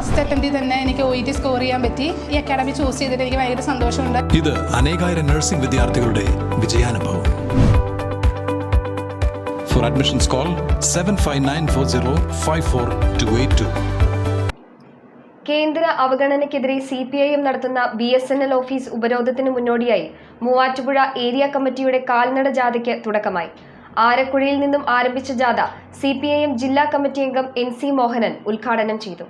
First അറ്റംപ്റ്റിൽ തന്നെ എനിക്ക് O E T score ചെയ്യാൻ പറ്റി. ഈ അക്കാഡമി ചൂസ് ചെയ്തിട്ട് എനിക്ക് ഭയങ്കര സന്തോഷമുണ്ട്. ഇത് അനേകായിരം നഴ്സിംഗ് വിദ്യാർത്ഥികളുടെ വിജയാനുഭവം. For admissions call seven five nine four zero five four two eight two കേന്ദ്ര അവഗണനയ്ക്കെതിരെ സി പി ഐ എം നടത്തുന്ന B S N L office ഉപരോധത്തിന് മുന്നോടിയായി മൂവാറ്റുപുഴ ഏരിയ കമ്മിറ്റിയുടെ കാൽനട ജാഥയ്ക്ക് തുടക്കമായി. ആരക്കുഴയിൽ നിന്നും ആരംഭിച്ച ജാഥ സി പി ഐ എം ജില്ലാ കമ്മിറ്റി അംഗം എൻ സി മോഹനൻ ഉദ്ഘാടനം ചെയ്തു.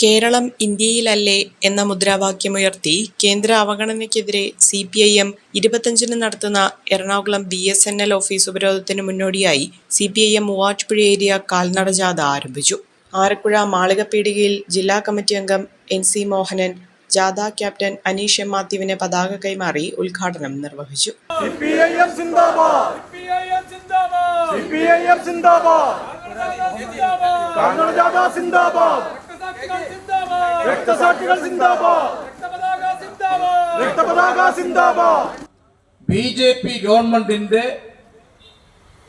കേരളം ഇന്ത്യയിലല്ലേ എന്ന മുദ്രാവാക്യമുയർത്തി കേന്ദ്ര അവഗണനയ്ക്കെതിരെ സി പി ഐ എം ഇരുപത്തഞ്ചിന് നടത്തുന്ന Ernakulam B S N L office ഉപരോധത്തിന് മുന്നോടിയായി C P I M Muvattupuzha area കാൽനട ജാഥ ആരംഭിച്ചു. ആരക്കുഴ മാളികപ്പീടികയിൽ ജില്ലാ കമ്മിറ്റി അംഗം എൻ സി മോഹനൻ ജാഥ ക്യാപ്റ്റൻ അനീഷ് എം മാത്യുവിന് പതാക കൈമാറി ഉദ്ഘാടനം നിർവഹിച്ചു. സിന്ദാബാദ്! രക്തസാക്ഷികൾ ബി ജെ പി ഗവൺമെന്റിന്റെ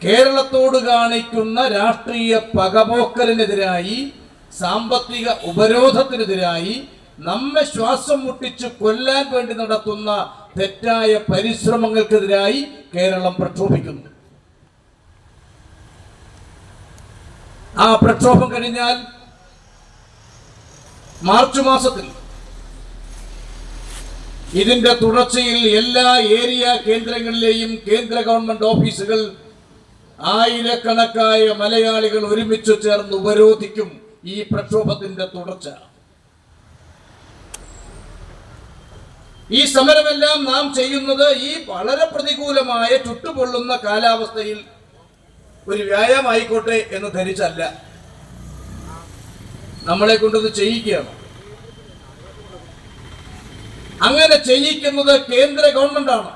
കേരളത്തോട് കാണിക്കുന്ന രാഷ്ട്രീയ പകപോക്കലിനെതിരായി സാമ്പത്തിക ഉപരോധത്തിനെതിരായി നമ്മെ ശ്വാസം മുട്ടിച്ച് കൊല്ലാൻ വേണ്ടി നടത്തുന്ന തെറ്റായ പരിശ്രമങ്ങൾക്കെതിരായി കേരളം പ്രക്ഷോഭിക്കുന്നു. ആ പ്രക്ഷോഭം കഴിഞ്ഞാൽ മാർച്ച് മാസത്തിൽ. ഇതിന്റെ തുടർച്ചയിൽ എല്ലാ ഏരിയ കേന്ദ്രങ്ങളിലെയും കേന്ദ്ര ഗവൺമെന്റ് ഓഫീസുകൾ ആയിരക്കണക്കായ മലയാളികൾ ഒരുമിച്ച് ചേർന്ന് ഉപരോധിക്കും ഈ പ്രക്ഷോഭത്തിന്റെ തുടർച്ച. ഈ സമരമെല്ലാം നാം ചെയ്യുന്നത് ഈ വളരെ പ്രതികൂലമായ ചുട്ടുപൊള്ളുന്ന കാലാവസ്ഥയിൽ ഒരു വ്യായാമായിക്കോട്ടെ എന്ന് ധരിച്ചല്ല. നമ്മളെ കൊണ്ടത് ചെയ്യിക്കുകയാണ്. അങ്ങനെ ചെയ്യിക്കുന്നത് കേന്ദ്ര ഗവൺമെന്റാണ്.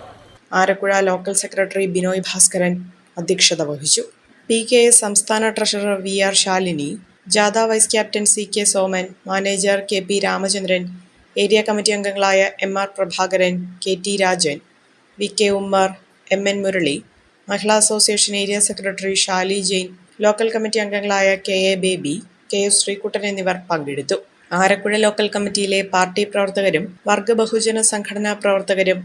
ആരക്കുഴ ലോക്കൽ സെക്രട്ടറി ബിനോയ് ഭാസ്കരൻ അധ്യക്ഷത വഹിച്ചു. പി കെ എസ് സംസ്ഥാന ട്രഷറർ വി ആർ ശാലിനി ജാഥ vice captain C K Soman manager K P Ramachandran area committee അംഗങ്ങളായ M R Prabhakaran K T Rajan V K Ummer M N Murali Mahila association area secretary Shali Jain local committee അംഗങ്ങളായ K A Baby K S Sreekuttan എന്നിവർ പങ്കെടുത്തു. Arakuzha local കമ്മിറ്റിയിലെ party പ്രവർത്തകരും വർഗ ബഹുജന സംഘടനാ പ്രവർത്തകരും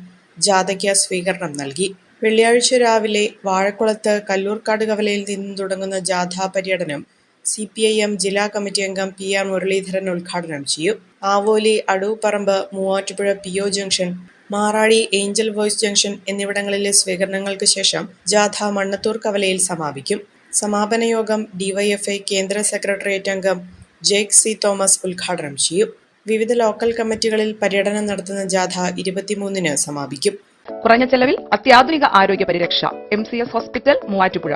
ജാഥയ്ക്ക് സ്വീകരണം നൽകി. വെള്ളിയാഴ്ച രാവിലെ വാഴക്കുളത്ത് കല്ലൂർക്കാട് കവലയിൽ നിന്നും തുടങ്ങുന്ന ജാഥാ പര്യടനം സി പി ഐ എം ജില്ലാ കമ്മിറ്റി അംഗം പി ആർ മുരളീധരൻ ഉദ്ഘാടനം ചെയ്യും. Avoli Adooparambu Muvattupuzha P O junction Maradi angel voice junction എന്നിവിടങ്ങളിലെ സ്വീകരണങ്ങൾക്ക് ശേഷം ജാഥ മണ്ണത്തൂർ കവലയിൽ സമാപിക്കും. സമാപന യോഗം ഡിവൈഎഫ്ഐ കേന്ദ്ര സെക്രട്ടേറിയറ്റ് അംഗം ജേക്ക് സി തോമസ് ഉദ്ഘാടനം ചെയ്യും. വിവിധ ലോക്കൽ കമ്മിറ്റികളിൽ പര്യടനം നടത്തുന്ന ജാഥ ഇരുപത്തിമൂന്നിന് സമാപിക്കും. കുറഞ്ഞ ചെലവിൽ അത്യാധുനിക ആരോഗ്യ പരിരക്ഷ M C S hospital Muvattupuzha.